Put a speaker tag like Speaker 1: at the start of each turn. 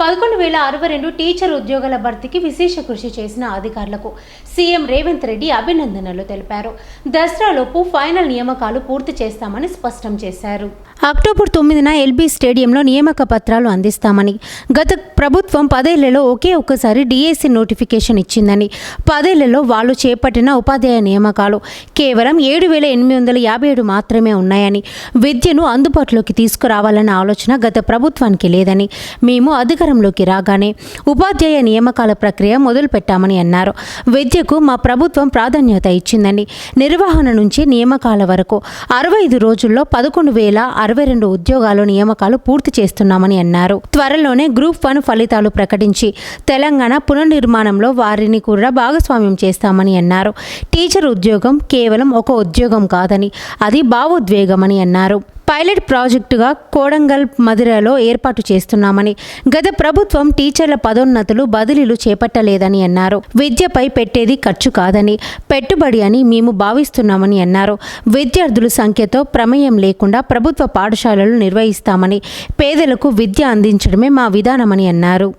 Speaker 1: పదకొండు వేల అరవై రెండు టీచర్ ఉద్యోగాల భర్తీకి విశేష కృషి చేసిన అధికారులకు సీఎం రేవంత్ రెడ్డి అభినందనలు తెలిపారు. దసరాలోపు ఫైనల్ నియామకాలు పూర్తి చేస్తామని స్పష్టం చేశారు. అక్టోబర్ తొమ్మిదిన ఎల్బీ స్టేడియంలో నియామక పత్రాలు అందిస్తామని గత ప్రభుత్వం పదేళ్ళలో ఒకే ఒక్కసారి డిఎస్సి నోటిఫికేషన్ ఇచ్చిందని పదేళ్ళలో వాళ్ళు చేపట్టిన ఉపాధ్యాయ నియామకాలు కేవలం ఏడు వేల ఎనిమిది వందల యాభై ఏడు మాత్రమే ఉన్నాయని విద్యను అందుబాటులోకి తీసుకురావాలన్న ఆలోచన గత ప్రభుత్వానికి లేదని మేము అధికారంలోకి రాగానే ఉపాధ్యాయ నియామకాల ప్రక్రియ మొదలుపెట్టామని అన్నారు. విద్యకు మా ప్రభుత్వం ప్రాధాన్యత ఇచ్చిందని నిర్వహణ నుంచి నియామకాల వరకు అరవై ఐదు రోజుల్లో పదకొండు వేల అరవై రెండు ఉద్యోగాలు నియామకాలు పూర్తి చేస్తున్నామని అన్నారు. త్వరలోనే గ్రూప్ వన్ ఫలితాలు ప్రకటించి తెలంగాణ పునర్నిర్మాణంలో వారిని కూడా భాగస్వామ్యం చేస్తామని అన్నారు. టీచర్ ఉద్యోగం కేవలం ఒక ఉద్యోగం కాదని అది భావోద్వేగమని అన్నారు. పైలట్ ప్రాజెక్టుగా కోడంగల్ మధురలో ఏర్పాటు చేస్తున్నామని గత ప్రభుత్వం టీచర్ల పదోన్నతులు బదిలీలు చేపట్టలేదని అన్నారు. విద్యపై పెట్టేది ఖర్చు కాదని పెట్టుబడి అని మేము భావిస్తున్నామని అన్నారు. విద్యార్థుల సంఖ్యతో ప్రమేయం లేకుండా ప్రభుత్వ పాఠశాలలు నిర్వహిస్తామని పేదలకు విద్య అందించడమే మా విధానమని అన్నారు.